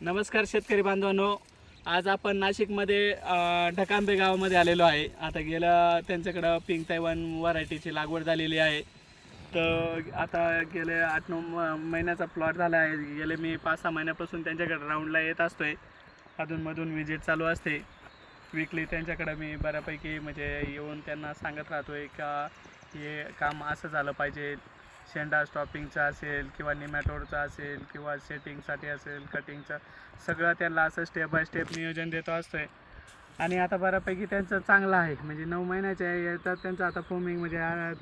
नमस्कार शेतकरी बांधवांनो. आज आपण नाशिकमध्ये ढकांबे गावामध्ये आलेलो आहे. आता गेल्या त्यांच्याकडं पिंक तैवान व्हरायटीची लागवड झालेली आहे. तर आता गेले आठ नऊ म- महिन्याचा प्लॉट झाला आहे. गेले मी पाच सहा महिन्यापासून त्यांच्याकडे राऊंडला येत असतोय. अधूनमधून विजिट चालू असते. विकली त्यांच्याकडे मी बऱ्यापैकी म्हणजे येऊन त्यांना सांगत राहतोय का हे काम असं झालं पाहिजे. शेंडा स्टॉपिंगचा असेल किंवा निमॅटोडचा असेल किंवा सेटिंगसाठी असेल कटिंगचं सगळं त्यांना असं स्टेप बाय स्टेप नियोजन देतो असतोय. आणि आता बऱ्यापैकी त्यांचं चांगलं आहे. म्हणजे नऊ महिन्याचे आहे येतात त्यांचं आता फोमिंग म्हणजे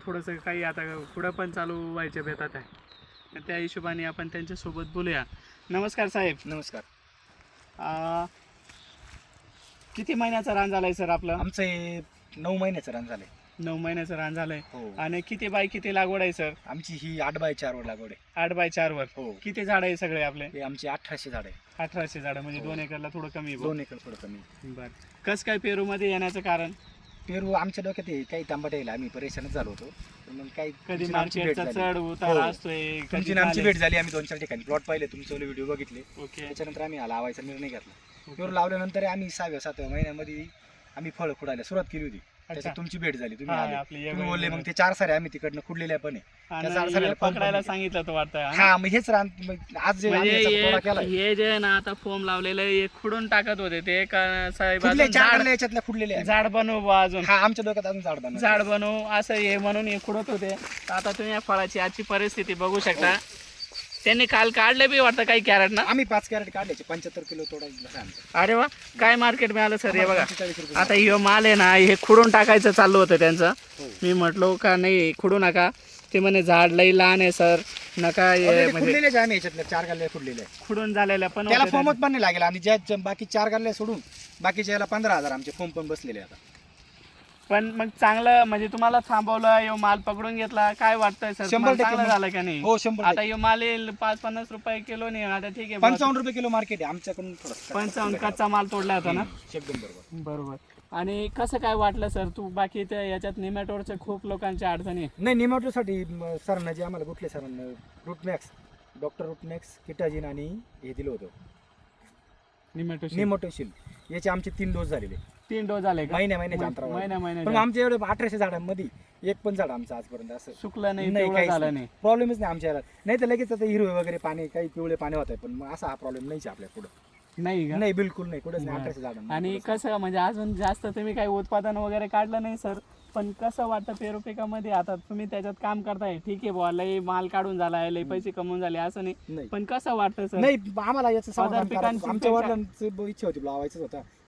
थोडंसं काही आता पुढं पण चालू व्हायचे बेतात आहे. त्या हिशोबाने आपण त्यांच्यासोबत बोलूया. नमस्कार साहेब. नमस्कार. आ, किती महिन्याचं रान झालंय सर आपलं? आमचं नऊ महिन्याचं रन झालंय. नऊ महिन्याचं रान झालंय. हो. आणि किती बाय किती लागवड आहे सर आमची ही आठ बाय चार वर लागवड आहे. आठ बाय चार वर. हो. किती झाड आहे सगळे आपले? हे आमची अठराशे झाड आहे. अठराशे झाडं म्हणजे हो. दोन एकरला थोडं कमी आहे दोन एकर थोडं कमी बर. कस काय पेरू मध्ये येण्याचं कारण? पेरू आमच्या डोक्यात आहे, काही तांबट यायला आम्ही परेशानच झालो होतो. तर मग काही कधी तुमची आणि आमची भेट मार्केटचा झाली. चढ उतार हो. असतोय तुमची आणि आमची. भेट झाली आम्ही दोन चार ठिकाणी प्लॉट पाहिले तुमचे व्हिडिओ बघितले. ओके. त्याच्यानंतर आम्ही हा लावायचा निर्णय घेतला. पेरू लावल्यानंतर आम्ही सहाव्या सातव्या महिन्यामध्ये आम्ही फळ खुडायला सुरुवात केली होती. अच्छा. त्याच्यात तुमची भेट झाली. तुम्ही हा, आले. आपली या तुम्ही बोलले. मग ते चार सारे आम्ही तिकडनं खुडलेल्या पण आहे. आणि हे पकडायला. सांगितलं तो वाटतं हा. ना? हा मग हेच रान मग आज जे आम्ही म्हणजे याचा तोडा हे केलाय. हे जे आहे ना आता फोम लावलेलं आहे, हे खुडून टाकत होते ते. का साहेब अजून चार झाड गल्ल्या याच्यातल्या खुडलेले झाड बनवू बुवा अजून. हा आमच्या डोक्यात अजून झाड बनव. झाड बनवू असं हे म्हणून हे खुडत होते. तर आता तुम्ही या फळाची आजची परिस्थिती बघू शकता. त्यांनी काल काढले बी वाटतं काही कॅरेट ना? आम्ही पाच कॅरेट काढल्याचे पंच्याहत्तर किलो आमचं अरे वा काय मार्केट मिळालं सर हे बघा. 45 रुपये आता हे माल आहे ना हे खुडून टाकायचं चाललं होतं त्यांचं. हो. मी म्हटलो का नाही खुडू नका. ते म्हणे झाड लई लहान आहे सर नका म्हणजे आम्ही याच्यातल्या चार गल्ल्या खुडलेल्या आहे. खुडून झालेल्या पण त्याला होत्या फॉर्मच पण नाही लागेल. आणि ज्या ज्या बाकी चार गल्ल्या सोडून बाकीच्या याला पंधरा हजार आमचे फॉर्म पण बसलेले आता. पण मग चांगलं म्हणजे तुम्हाला थांबवलं यो माल पकडून घेतला काय वाटतंय सर? शंभर तुम्हाला टक्के चांगलं मग- झालं का नाही? हो शंभर आता यो माल येईल पाच पन्नास रुपये किलो नाही आता ठीक आहे. पंचावन्न रुपये किलो मार्केट आहे आमच्याकडून थोडं पंचावन्न कच्चा माल तोडला होता ना? एकदम बरोबर. बरोबर. आणि कसं काय वाटलं सर तू? बाकी त्या याच्यात निमॅटोडच्या खूप लोकांच्या अडचणी आहे. नाही निमॅटोसाठी सरांना जे आम्हाला कुठले सरांना Root Max doctor Root Max Kitazin आणि हे दिलं होतं. निमॅटोशी निमोटोशिल. याचे आमचे तीन डोस झालेले. तीन डोस झाले का? महिन्या महिन्याच्या अंतरावर महिन्या पण आमच्या एवढे अठराशे झाडांमध्ये एक पण झाड आमचं आजपर्यंत असं सुकलं नाही नाही, काहीच झालं नाही. नाही. प्रॉब्लेमच नाही आमच्या याला. नाही तर लगेच आता हिरवे वगैरे पाणी काही पिवळे पाणी होत आहे पण मग असा हा प्रॉब्लेम नाहीच आहे आपल्या पुढे. नाही का? नाही बिलकुल नाही. कुठेच नाही. अठराशे झाड आणि कसं म्हणजे अजून जास्त तुम्ही काही उत्पादन वगैरे काढलं नाही सर. पण कसं वाटतं पेरुपिकामध्ये? आता तुम्ही त्याच्यात काम करताय. ठीक आहे बुवा लई माल काढून झाला आहे लई पैसे कमवून झाले असं नाही. नाही. पण कसं वाटतं सर? नाही आम्हाला याचं समाधान पिकांची. आमच्या पेक्षा- वडिलांची इच्छा होती लावायचंच होता.